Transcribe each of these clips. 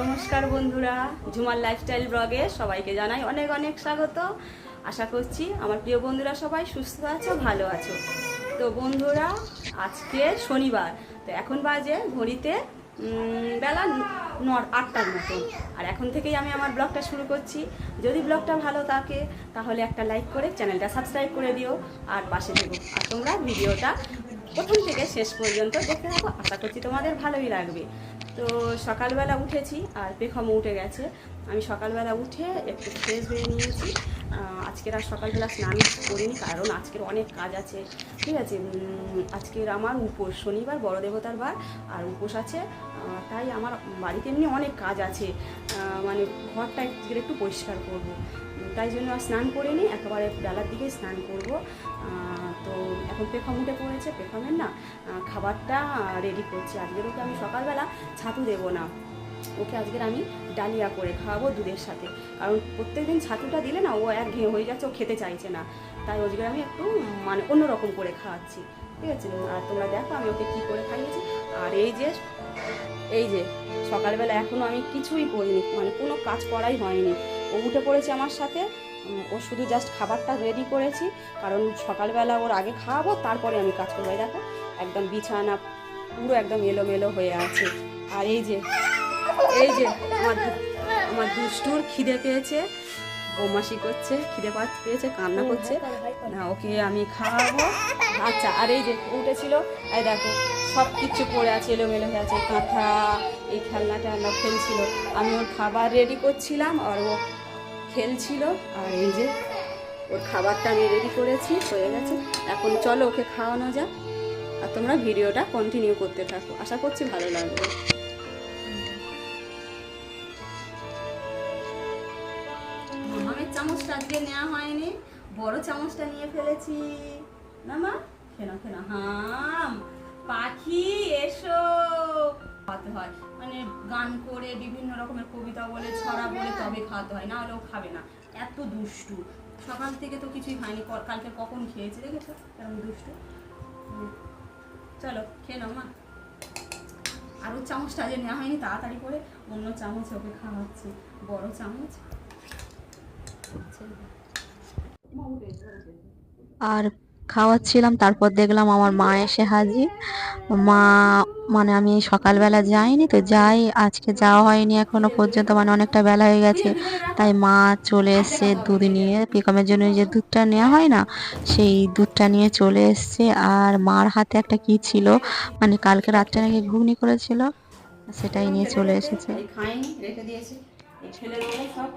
নমস্কার বন্ধুরা, ঝুমার লাইফস্টাইল ব্লগে সবাইকে জানাই অনেক অনেক স্বাগত। আশা করছি আমার প্রিয় বন্ধুরা সবাই সুস্থ আছো, ভালো আছো। তো বন্ধুরা, আজকে শনিবার, তো এখন বাজে ঘড়িতে বেলা ন, আটটার মতন আর এখন থেকেই আমি আমার ব্লগটা শুরু করছি। যদি ব্লগটা ভালো থাকে, তাহলে একটা লাইক করে চ্যানেলটা সাবস্ক্রাইব করে দিও আর পাশে থেকো। আর তোমরা ভিডিওটা প্রথম থেকে শেষ পর্যন্ত দেখতে থাকো। আশা করছি তোমাদের ভালোই লাগবে। তো সকালবেলা উঠেছি আর পেখমও উঠে গেছে। আমি সকালবেলা উঠে একটু ফ্রেশ হয়ে নিয়েছি। আজকের আর সকালবেলা স্নান করিনি, কারণ আজকের অনেক কাজ আছে। ঠিক আছে আজকের আমার উপোস, শনিবার বড় দেবতার বার, আর উপোস আছে। তাই আমার বাড়িতে এমনি অনেক কাজ আছে। মানে ঘরটা একটু পরিষ্কার করব। তাই জন্য আর স্নান করিনি, একেবারে বেলার দিকে স্নান করব। তো এখন পেখম উঠে পড়েছে, পেখমের না খাবারটা রেডি করছি। আজকের ওকে আমি সকালবেলা ছাতু দেবো না। ওকে আজকের আমি ডালিয়া করে খাওয়াবো দুধের সাথে। কারণ প্রত্যেকদিন ছাতুটা দিলে না, ও এক ঘেয়ে হয়ে যাচ্ছে, ও খেতে চাইছে না। তাই আজকে আমি একটু মানে অন্যরকম করে খাওয়াচ্ছি। ঠিক আছে? আর তোমরা দেখো আমি ওকে কী করে খাইয়েছি। আর এই যে এই যে, সকালবেলা এখনও আমি কিছুই করিনি। মানে কোনো কাজ করাই হয়নি। ও উঠে পড়েছে আমার সাথে। ও শুধু জাস্ট খাবারটা রেডি করেছি কারণ সকালবেলা ওর আগে খাওয়াবো তারপরে আমি কাজ করব। দেখো একদম বিছানা পুরো একদম এলোমেলো হয়ে আছে। আর এই যে এই যে আমার আমার দুষ্টুর খিদে পেয়েছে। বৌমাসি করছে খিদে পাচ্ছে পেয়েছে কান্না করছে। না ওকে আমি খাওয়াবো। আচ্ছা আর এই যে উঠেছিল এই দেখো সব কিছু পড়ে আছে এলোমেলো হয়ে আছে কাঁথা এই খেলনা টেলনা খেলছিল। আমি ওর খাবার রেডি করছিলাম আর ও খেলছিল। আর এই যে ওর খাবারটা আমি রেডি করেছি, হয়ে গেছে। এখন চলো ওকে খাওয়ানো যাক আর তোমরা ভিডিওটা কন্টিনিউ করতে থাকো। আশা করছি ভালো লাগবে। চামচটা আজকে নেওয়া হয়নি। বড় চামচটা নিয়ে ফেলেছি। না মা? খেনা খেনা হাম, পাখি, এসো। খাওয়াতে হয়। মানে গান করে বিভিন্ন রকমের কবিতা বলে, ছড়া বলে তবে খাওয়াতে হয়, না হলেও খাবে না। এত দুষ্টু। সকাল থেকে তো কিছুই খায়নি কালকে কখন খেয়েছে দেখেছ? এরকম দুষ্টু? চলো, খেয়ে নাও মা। আর ওর চামচটা যে নেওয়া হয়নি, তাড়াতাড়ি করে অন্য চামচ ওকে খাওয়াচ্ছি। বড় চামচ। আর খাওয়াচ্ছিলাম, তারপর দেখলাম আমার মা এসে হাজির। মা মানে আমি সকালবেলা যাইনি তো যাই, আজকে যাওয়া হয়নি এখনও পর্যন্ত মানে অনেকটা বেলা হয়ে গেছে। তাই মা চলে এসছে দুধ নিয়ে পিকমের জন্য যে দুধটা নেওয়া হয় না, সেই দুধটা নিয়ে চলে এসছে। আর মার হাতে একটা কি ছিল মানে কালকে রাত্রে নাকি ঘুগনি করেছিল, সেটাই নিয়ে চলে এসেছে। খাইনি রেখে দিয়েছি। এই ছেলে মেয়ে সব।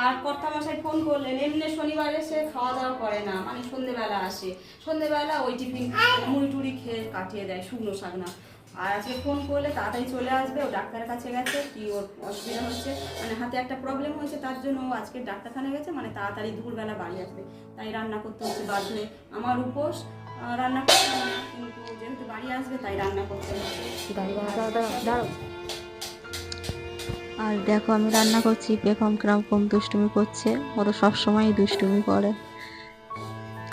আর কর্তা মশাই ফোন করলেন, এমনি শনিবার এসে খাওয়া দাওয়া করে না মানে সন্ধেবেলা আসে। সন্ধেবেলা ওই টিফিন মুড়ি টুড়ি খেয়ে কাটিয়ে দেয়, শুকনো শাক না। আর আজকে ফোন করলে তাড়াতাড়ি চলে আসবে, ও ডাক্তারের কাছে গেছে, কি ওর অসুবিধা হচ্ছে মানে হাতে একটা প্রবলেম হয়েছে, তার জন্য ও আজকে ডাক্তারখানে গেছে মানে তাড়াতাড়ি দুপুরবেলা বাড়ি আসবে। তাই রান্না করতে হচ্ছে বাধ্য আমার উপোস রান্না করতে কিন্তু যেহেতু বাড়ি আসবে, তাই রান্না করতে হবে। আর দেখো, আমি রান্না করছি, পেখম কীরকম দুষ্টুমি করছে, ওরা সবসময় দুষ্টুমি করে।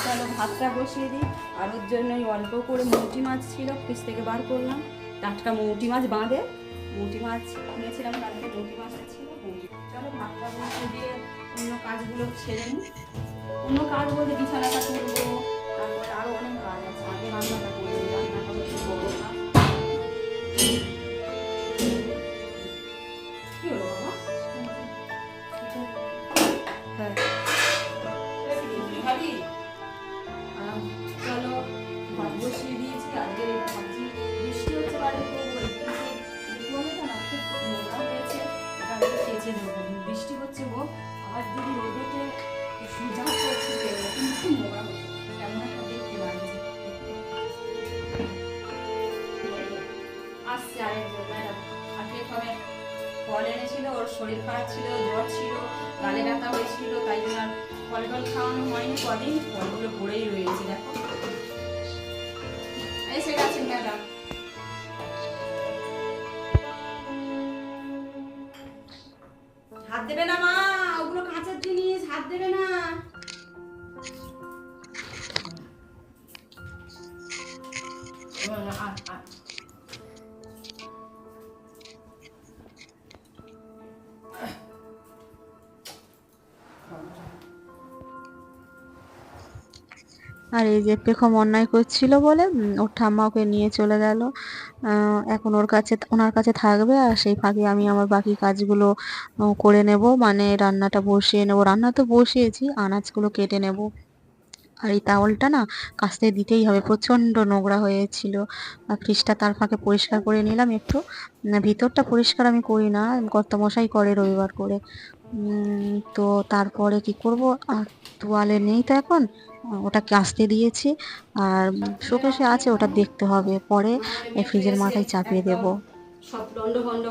চলো, ভাতটা বসিয়ে দিই। আর ওর জন্য ওই অল্প করে মৌটি মাছ ছিল, ফ্রিজ থেকে বার করলাম। টাটকা মৌটি মাছ বাঁধে। মৌটি মাছ কিনেছিলাম কালকে মৌটি মাছটা ছিল চলো, ভাতটা বসিয়ে দিয়ে অন্য কাজগুলো ছেড়ে নিই। অন্য কাজ বলতে বিছানাটা তুলবো, তারপরে আরও অনেক কাজ আছে, আগে রান্নাটা ওর শরীর খারাপ ছিল, জ্বর ছিল, গালে ব্যথা হয়েছিল, তাই জন্য আর ফল টল খাওয়ানো হয়নি, কদিন ফলগুলো পড়েই রয়েছে, দেখো ম্যাডাম হাত দেবে না মা, ওগুলো কাঁচের জিনিস, হাত দেবে না। আর এই যে পেখম অন্যায় করছিল বলে ওর ঠাম্মা ওকে নিয়ে চলে গেল। এখন ওর কাছে, ওনার কাছে থাকবে আর সেই ফাঁকে আমি আমার বাকি কাজগুলো করে নেব। মানে রান্নাটা বসিয়ে নেব। রান্না তো বসিয়েছি, আনাজগুলো কেটে নেব। আর এই তাওয়ালটা না কাস্তে দিতেই হবে। প্রচণ্ড নোংরা হয়েছিল। ফ্রিজটা তার ফাঁকে পরিষ্কার করে নিলাম একটু। ভিতরটা পরিষ্কার আমি করি না। কর্তামশাই করে রবিবার করে। তো তারপরে কি করব? আর তোয়ালে নেই তো এখন। আহ, আসতে দিয়েছি আর শোকেশে আছে ওটা দেখতে হবে। পরে ফ্রিজের মাথায় চাপিয়ে দেব। সব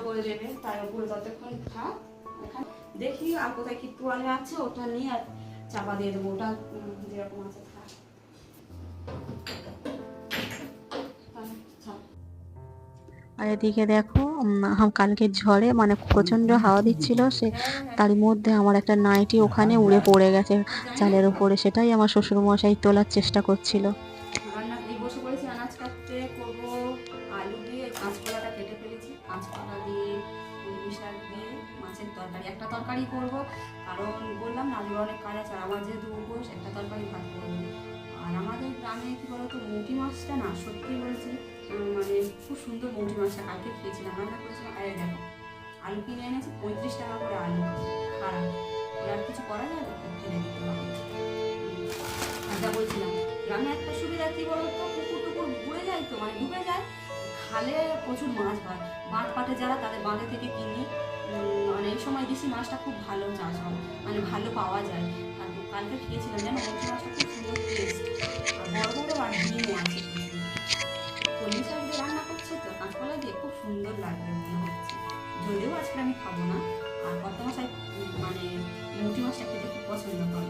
করে দেবে উপরে থাক দেখি আর কোথায় কি তোয়ালে আছে ওটা নিয়ে আর চাপা দিয়ে দেবো। ওটা যেরকম আছে থাক। আর এদিকে দেখো কালকে ঝড়ে মানে প্রচণ্ড হাওয়া দিচ্ছিল, সে তার মধ্যে আমার একটা নাইটি ওখানে উড়ে পড়ে গেছে চালের উপরে, সেটাই আমার শ্বশুর মশাই তোলার চেষ্টা করছিল। তরকারি। করব, কারণ বললাম না অনেক কাজ আছে আমার যেহেতু গ্রামে কি বলতো মৌটি মাছটা না সত্যি বলছি মানে খুব সুন্দর মৌটি মাছটা কালকে খেয়েছিলাম। রান্না করেছিলাম, আরে দেখো, আলু কিনে এনেছি, পঁয়ত্রিশ টাকা করে আলু। খারাপ। ওর আর কিছু করা যায় না ফেলে দিতে হবে। যা বলছিলাম গ্রামে একটা সুবিধা কি বলতো, পুকুর টুকুর ঘুরে যায় তো মানে ডুবে যায়, খালে প্রচুর মাছ হয় বাঁধ পাটে যারা তাদের বাঁধে থেকে কিনি। মানে এই সময় বেশি মাছটা খুব ভালো চাষ হয় মানে ভালো পাওয়া যায়। আর কালকে খেয়েছিলাম যেন মৌসুমি মাছটা খুব সুন্দর টেস্ট আর বড় বড় আর ডিমও আছে কলমি শাক দিয়ে রান্না করছে তো, কাঁচকলা দিয়ে খুব সুন্দর লাগবে মনে হচ্ছে। যদিও আজকে আমি খাব না। আর কত মশাই মানে মৌটি মাছটা খেতে খুব পছন্দ করে।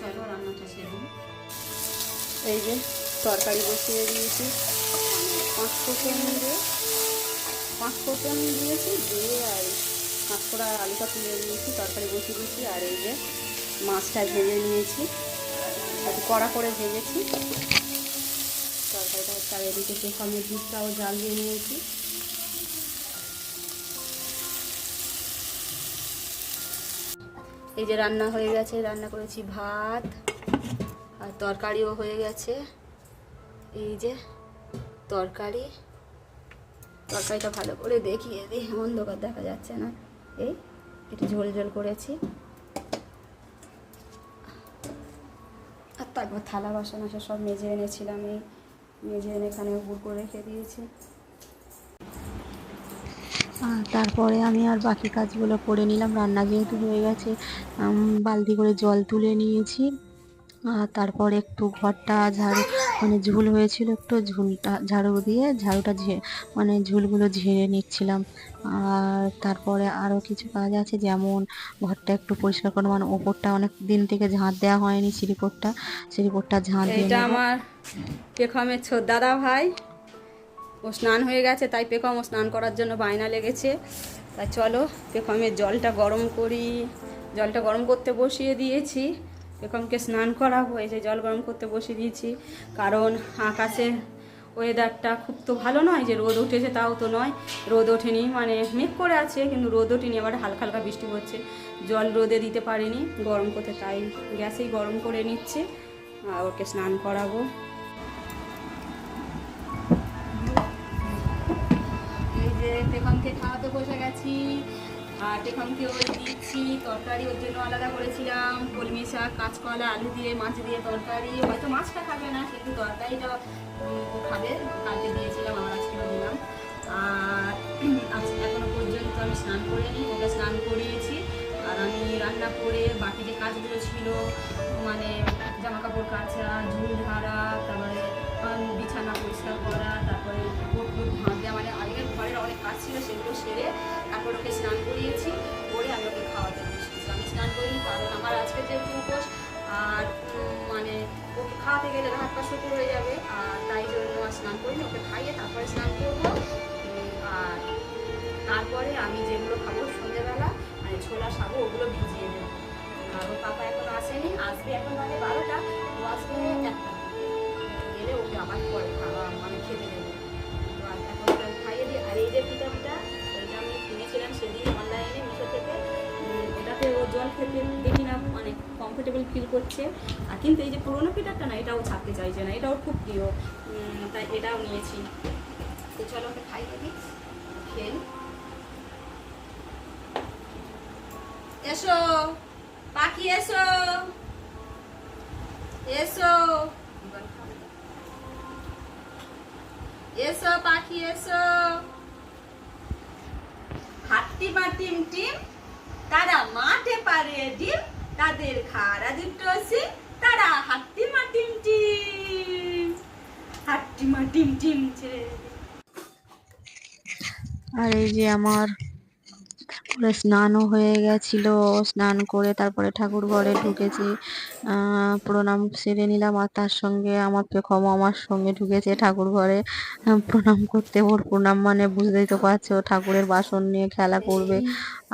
চলো রান্নাটা সেরে নিই। এই যে তরকারি বসিয়ে দিয়েছি। পাঁচ ফোটন দিয়ে। পাঁচ ফোটন দিয়েছি, দিয়ে আর আর আলুটা তুলে নিয়েছি, তরকারি বসিয়ে দিয়েছি, আর এই যে মাছটা ভেজে নিয়েছি। একটু কড়া করে ভেজেছি। তরকারিটা হচ্ছে আর এদিকে সেখানে দুধটাও জাল দিয়ে নিয়েছি। এই যে রান্না হয়ে গেছে, রান্না করেছি ভাত আর তরকারিও হয়ে গেছে। এই যে তরকারি। তরকারিটা ভালো করে দেখিয়ে দিই, অন্ধকার দেখা যাচ্ছে না। এই একটু ঝোল ঝোল করেছি। আর তারপর থালা বাসন আসা সব মেজে এনেছিলাম এই। মেজে এনে এখানে উপর করে রেখে দিয়েছি। তারপরে আমি আর বাকি কাজগুলো করে নিলাম, রান্না যেহেতু হয়ে গেছে বালতি করে জল তুলে নিয়েছি। আর তারপরে একটু ঘরটা ঝাড়ু মানে ঝুল হয়েছিল একটু ঝুলটা ঝাড়ু দিয়ে ঝাড়ুটা ঝে মানে ঝুলগুলো ঝেড়ে নিচ্ছিলাম। আর তারপরে আরও কিছু কাজ আছে যেমন ঘরটা একটু পরিষ্কার করে মানে ওপরটা অনেক দিন থেকে ঝাঁট দেওয়া হয়নি সিঁড়িপোরটা সিঁড়িপোরটা ঝাঁট দিয়ে এটা। আমার পেখমের ছোট দাদা ভাই ও স্নান হয়ে গেছে তাই পেখম ও স্নান করার জন্য বায়না লেগেছে। তাই চলো পেখমের জলটা গরম করি জলটা গরম করতে বসিয়ে দিয়েছি। পেখমকে স্নান করাবো, এই যে জল গরম করতে বসে দিয়েছি। কারণ আকাশে ওয়েদারটা খুব তো ভালো নয় যে রোদ উঠেছে তাও তো নয়। রোদ ওঠেনি মানে মেঘ করে আছে, কিন্তু রোদ ওঠেনি আবার হালকা হালকা বৃষ্টি হচ্ছে। জল রোদে দিতে পারিনি, গরম করতে তাই গ্যাসেই গরম করে নিচ্ছে, আর ওকে স্নান করাবো। এই যে টেকনকে খাওয়াতে বসে গেছি। আর টেকনকে ওই দিচ্ছি তরকারি ওর জন্য আলাদা করেছিলাম। কলমি শাক, কাঁচকলা, আলু দিয়ে, মাছ দিয়ে তরকারি। হয়তো মাছটা খাবে না, কিন্তু তরকারিটা ও খাবে। কালকে দিয়েছিলাম আমার আজকেও দিলাম। আর এখনও পর্যন্ত আমি স্নান করে করিনি, ওকে স্নান করিয়েছি। আর আমি রান্না করে বাকি যে কাজগুলো ছিল মানে জামা কাপড় কাচা ঝুল ছিল সেগুলো সেরে তারপর ওকে স্নান করিয়েছি, করে আমি ওকে খাওয়াতে বসেছি। আমি স্নান করিনি কারণ আমার আজকে যেহেতু উপোস, আর মানে ওকে খাওয়াতে গেলে হাত পা শুকনো হয়ে যাবে, আর তাই জন্য স্নান করিনি, ওকে খাইয়ে তারপরে স্নান করব। আর তারপরে আমি যেগুলো খাব সন্ধ্যেবেলা মানে ছোলা সাবো ওগুলো ভিজিয়ে দেবো। আর পাপা এখন আসেনি, আসবে এখন মানে বারোটা, ও আসবে একটা। গেলে ওকে আবার পরে খাওয়া মানে খেতে দেবো। আর এখন খাইয়ে দিই। আর এই যে পিঠা সেদিন অনলাইনে মিশো থেকে এটাতে ও জল খেতে দেখি না মানে কমফোর্টেবল ফিল করছে। আর কিন্তু এই যে পুরোনো ফিটারটা না এটাও ছাড়তে চাইছে না, এটাও খুব প্রিয়। তাই এটাও নিয়েছি। তো চলো ওকে খাইয়ে দিই খেল এসো, পাখি এসো। এসো। এসো, পাখি এসো। হাট্টি মা টিম টিম, তারা মাঠে পারে ডিম, তাদের খাড়া দুটো সিম তারা হাট্টি মা টিম টিম। হাট্টি মা টিম টিম ছেড়ে আর এই যে আমার স্নানও হয়ে গেছিল, স্নান করে তারপরে ঠাকুর ঘরে ঢুকেছি। প্রণাম সেরে নিলাম আর তার সঙ্গে আমার পেখম আমার সঙ্গে ঢুকেছে ঠাকুর ঘরে। প্রণাম করতে ওর প্রণাম মানে বুঝতেই তো পারছ, ঠাকুরের বাসন নিয়ে খেলা করবে।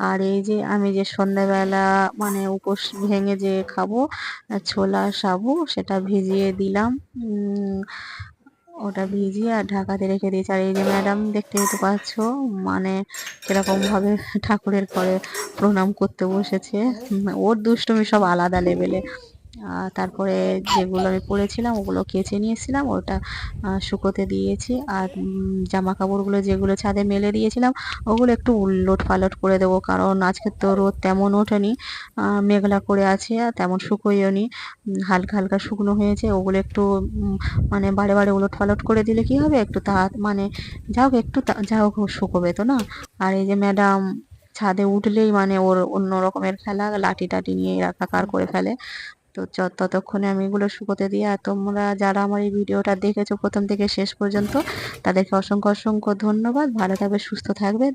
আর এই যে আমি যে সন্ধ্যাবেলা মানে উপোস ভেঙে যে খাব ছোলা, সাবু, সেটা ভিজিয়ে দিলাম। ওটা ভিজিয়ে আর ঢাকাতে রেখে দিয়েছি। আর এই যে ম্যাডাম, দেখতেই তো পাচ্ছ মানে কীরকম ভাবে ঠাকুরের ঘরে প্রণাম করতে বসেছে। ওর দুষ্টুমি সব আলাদা লেভেলে তারপরে যেগুলো আমি পরেছিলাম, ওগুলো কেচে নিয়েছিলাম, ওটা শুকোতে দিয়েছি। আর জামা কাপড়গুলো যেগুলো ছাদে মেলে দিয়েছিলাম, ওগুলো একটু উলট পালট করে দেবো, কারণ আজকে তো রোদ তেমন ওঠেনি। মেঘলা করে আছে, আর তেমন শুকোয়ও নি। হালকা হালকা শুকনো হয়েছে, ওগুলো একটু মানে বারে বারে উলট পালট করে দিলে কি হবে? একটু তা মানে যা হোক, একটু যা হোক শুকোবে তো না? আর এই যে ম্যাডাম ছাদে উঠলেই মানে ওর অন্য রকমের খেলা লাঠি টাঠি নিয়ে একাকার করে ফেলে। তো ততক্ষণে আমি এগুলো শুকোতে দিই আর তোমরা যারা আমার এই ভিডিওটা দেখেছ প্রথম থেকে শেষ পর্যন্ত, তাদেরকে অসংখ্য অসংখ্য ধন্যবাদ। ভালো থাকবে, সুস্থ থাকবে।